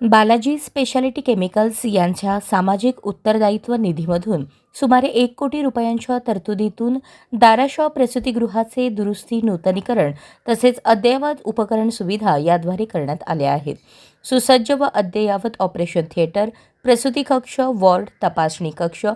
Balaji speciality chemicals यांच्या सामाजिक उत्तरदायित्व निधीमधून सुमारे एक कोटी रुपयांच्या तरतुदीतून दाराशॉ प्रसूतीगृहाचे दुरुस्ती नूतनीकरण तसेच अद्ययावत उपकरण सुविधा याद्वारे करण्यात आल्या आहेत. सुसज्ज व अद्ययावत ऑपरेशन थिएटर प्रसूती कक्ष वॉर्ड तपासणी कक्ष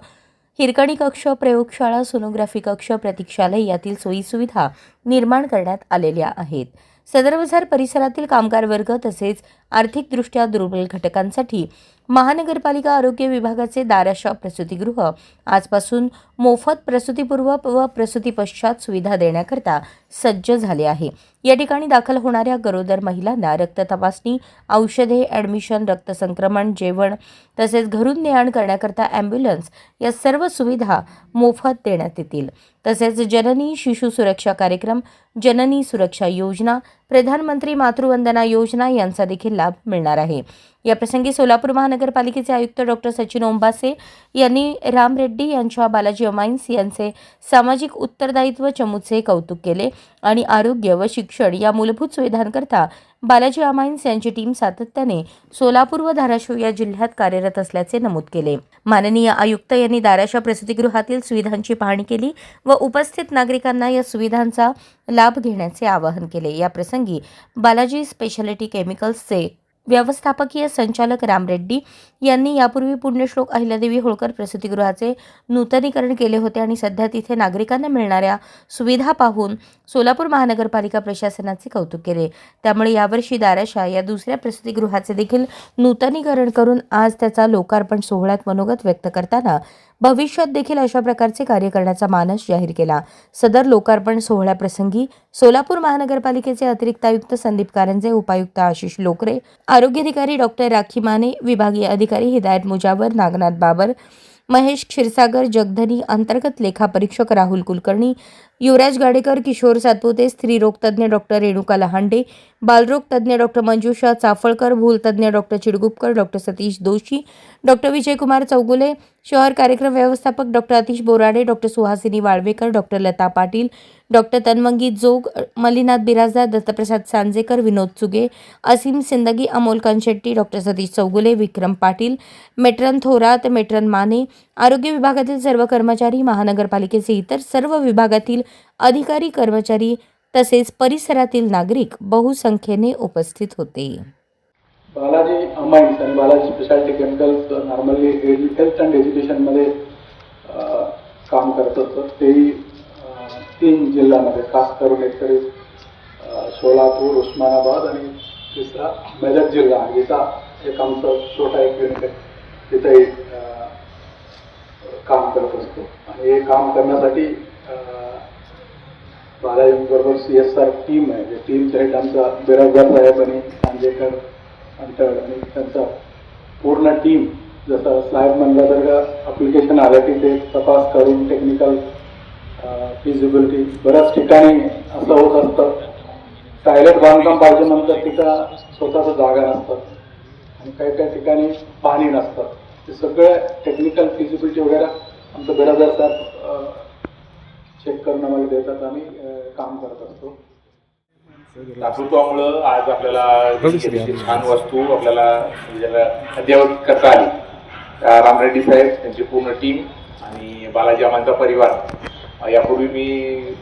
हिरकणी कक्ष प्रयोगशाळा सोनोग्राफी कक्ष प्रतीक्षालय यातील सोयीसुविधा निर्माण करण्यात आलेल्या आहेत. सदर बाजार परिसरातील कामगार वर्ग तसेच आर्थिकदृष्ट्या दुर्बल घटकांसाठी महानगरपालिका आरोग्य विभागाचे दाराशा प्रसूतीगृह आजपासून मोफत प्रसूतीपूर्व व प्रसूतीपश्चात सुविधा देण्याकरता सज्ज झाले आहे. या ठिकाणी दाखल होणाऱ्या गरोदर महिलांना रक्त तपासणी औषधे ॲडमिशन रक्तसंक्रमण जेवण तसेच घरून ने आण करण्याकरता ॲम्ब्युलन्स या सर्व सुविधा मोफत देण्यात येतील. तसेच जननी शिशु सुरक्षा कार्यक्रम जननी सुरक्षा योजना प्रधानमंत्री मातृवंदना योजना यांचा देखील लाभ मिळणार आहे. याप्रसंगी सोलापूर महानगरपालिकेचे आयुक्त डॉक्टर सचिन ओंबासे यांनी राम रेड्डी यांच्या बालाजी अमाईन्स यांचे सामाजिक उत्तरदायित्व चमूचे कौतुक केले आणि आरोग्य व शिक्षण या मूलभूत सुविधांकरता बालाजी अमाईन्स यांची टीम सातत्याने सोलापूर व धाराशिव या जिल्ह्यात कार्यरत असल्याचे नमूद केले. माननीय आयुक्त यांनी दाराशा प्रसूतीगृहातील सुविधांची पाहणी केली व उपस्थित नागरिकांना या सुविधांचा लाभ घेण्याचे आवाहन केले. या प्रसंगी बालाजी स्पेशालिटी केमिकल्सचे व्यवस्थापकीय संचालक राम रेड्डी यांनी यापूर्वी पुण्यश्लोक अहिल्यादेवी होळकर प्रसूतीगृहाचे नूतनीकरण केले होते आणि सध्या तिथे नागरिकांना मिळणाऱ्या सुविधा पाहून सोलापूर महानगरपालिका प्रशासनाचे कौतुक केले. त्यामुळे यावर्षी दाराशा या दुसऱ्या प्रसूतीगृहाचे देखील नूतनीकरण करून आज त्याचा लोकार्पण सोहळ्यात मनोगत व्यक्त करताना भविष्यात देखील अशा प्रकारचे कार्य करण्याचा मानस जाहीर केला. सदर लोकार्पण सोहळ्याप्रसंगी सोलापूर महानगरपालिकेचे अतिरिक्त आयुक्त संदीप कारंजे उपायुक्त आशिष लोकरे आरोग्य अधिकारी डॉक्टर राखी माने विभागीय अधिकारी हिदायत मुजावर नागनाथ बाबर महेश क्षीरसागर जगधनी अंतर्गत लेखापरीक्षक राहुल कुलकर्णी युवराज गाडेकर किशोर सातपुते स्त्रीरोगतज्ञ डॉक्टर रेणुका लहांडे बालरोग तज्ज्ञ doctor Manjusha Chaphalkar भूलतज्ञ doctor Chidgupkar doctor Satish Doshi doctor Vijaykumar Chougule शहर कार्यक्रम व्यवस्थापक doctor Atish Borade doctor Suhasini Walvekar doctor Lata Patil doctor Tanmangi Jog Malinath Birajdar Dattaprasad Sanjekar Vinod Chuge Aseem Sindagi Amol Kanshetti doctor Satish Chougule Vikram Patil matron Thorat matron Mane आरोग्य विभागातील सर्व कर्मचारी महानगरपालिकेचे इतर सर्व विभागातील अधिकारी कर्मचारी तसेच परिसरातील नागरिक बहुसंख्येने उपस्थित होते. बालाजी अमाइन्स आणि Balaji speciality chemicals normally health and एज्युकेशनमध्ये काम करत असतं तेही तीन जिल्ह्यामध्ये खास करून एक तरी सोलापूर उस्मानाबाद आणि तिसरा मेदक जिल्हा. जिचा एक आमचं छोटा एक युनिट आहे. तिथंही काम करत असतो. आणि हे काम करण्यासाठी um, C S R team आहे. जे टीम थेट आमचा बिराजदार साहेब आणि सांजेकर अंतर आणि त्यांचा पूर्ण टीम जसं साहेब म्हणलं तर अप्लिकेशन आलं की ते तपास करून टेक्निकल फिजिबिलिटी बऱ्याच ठिकाणी असं होत असतं. टायलेट बांधकाम पाहिजे नंतर तिथं स्वतःचं जागा नसतात आणि काही काही ठिकाणी पाणी नसतं. ते सगळे टेक्निकल फिजिबिलिटी वगैरे आमचं बिराजदार साहेब चेक करून आम्हाला देतात अं, काम करत असतो. दातृत्वामुळं आज आपल्याला छान वस्तू आपल्याला म्हणजे ज्याला अद्ययावत करता आली. राम रेड्डी साहेब त्यांची पूर्ण टीम आणि बालाजी आमांचा परिवार. यापूर्वी मी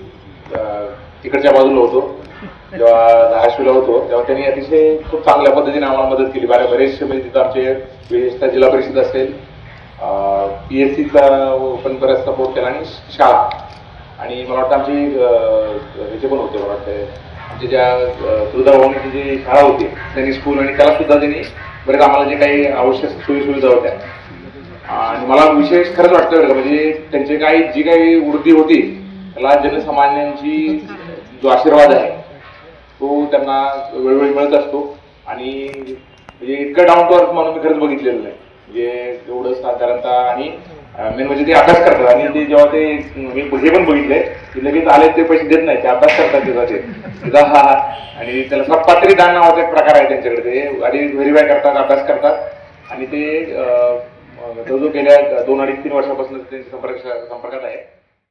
तिकडच्या बाजूला होतो. जेव्हा धाराशिवला होतो तेव्हा त्यांनी अतिशय खूप चांगल्या पद्धतीने आम्हाला मदत केली. बऱ्या बरेचसे म्हणजे तिथं आमचे विशेषतः जिल्हा परिषद असेल पी एस सीचा पण बराच सपोर्ट केला आणि शाळा. आणि मला वाटतं आमची ह्याचे पण होते मला वाटतं आमच्या ज्या अं, तुळजाभवानीची जी शाळा होती त्यांनी स्कूल आणि त्याला सुद्धा त्यांनी बरेच आम्हाला जे काही आवश्यक सोयी सुविधा होत्या. आणि मला विशेष खरंच वाटतं बरं म्हणजे त्यांचे काही जी काही वृद्धी होती त्याला जनसामान्यांची जो आशीर्वाद आहे तो त्यांना वेळोवेळी मिळत असतो. आणि म्हणजे इतकं डाऊन टू अर्थ म्हणून मी खरंच बघितलेलं नाही. म्हणजे एवढं साधारणतः आणि मेन म्हणजे ते अभ्यास करतात. आणि ते जेव्हा ते मी हे पण बघितले की लगेच आले ते पैसे देत नाही ते अभ्यास करतात त्याचा ते. हा हा आणि त्याला सपात्री दान नावाचा एक प्रकार आहे त्यांच्याकडे. ते आधी व्हेरीफाय करतात अभ्यास करतात. आणि ते जो जवळजवळ गेल्या दोन अडीच तीन वर्षापासून ते संपर्क संपर्कात आहे